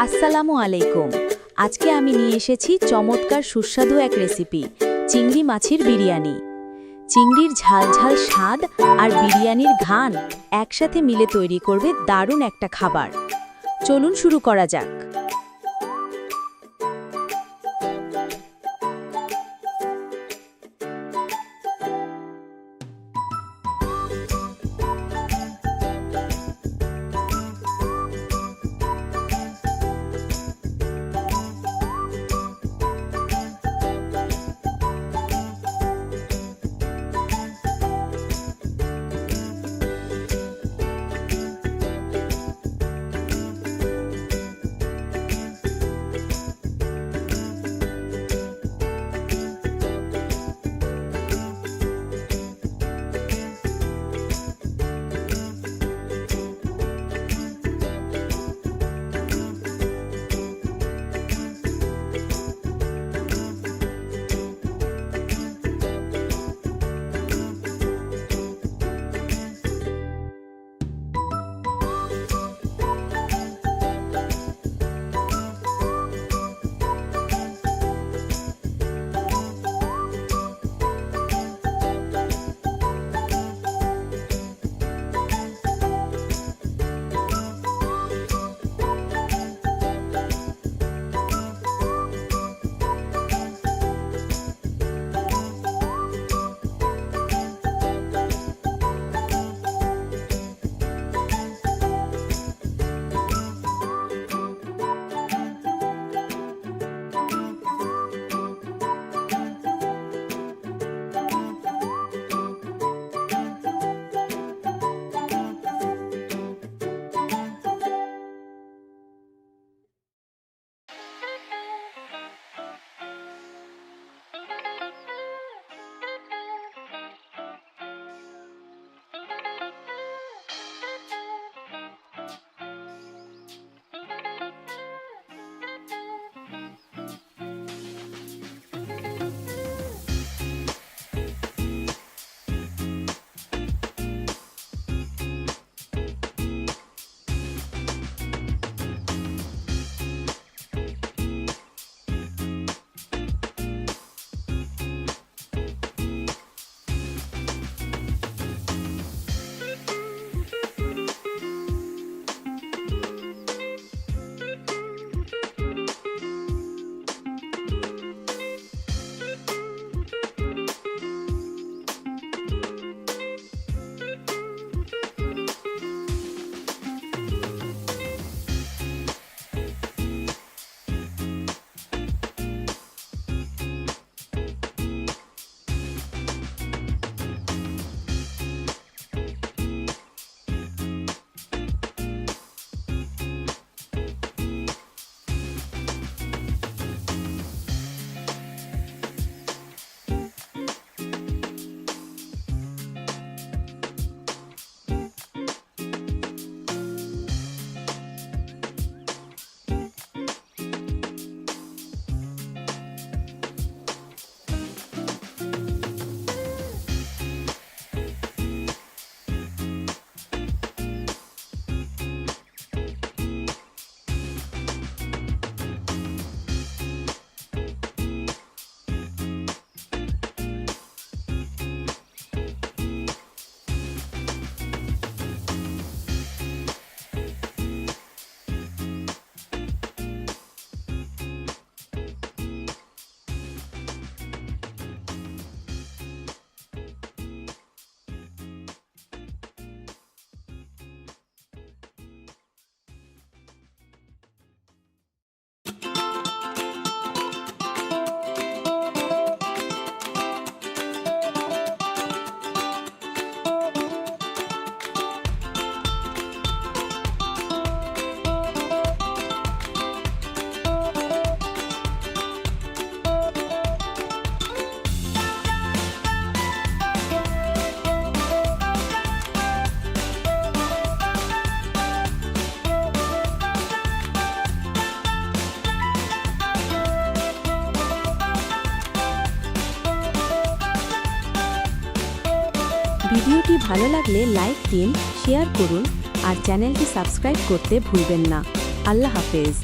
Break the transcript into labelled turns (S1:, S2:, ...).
S1: আসসালামু আলাইকুম। আজকে আমি নিয়ে এসেছি চমৎকার সুস্বাদু এক রেসিপি চিংড়ি মাছের বিরিয়ানি। চিংড়ির ঝালঝাল ঝাল স্বাদ আর বিরিয়ানির ঘান একসাথে মিলে তৈরি করবে দারুণ একটা খাবার। চলুন শুরু করা যাক। ভিডিওটি ভালো লাগলে লাইক দিন, শেয়ার করুন আর চ্যানেলটি সাবস্ক্রাইব করতে ভুলবেন না। আল্লাহ হাফেজ।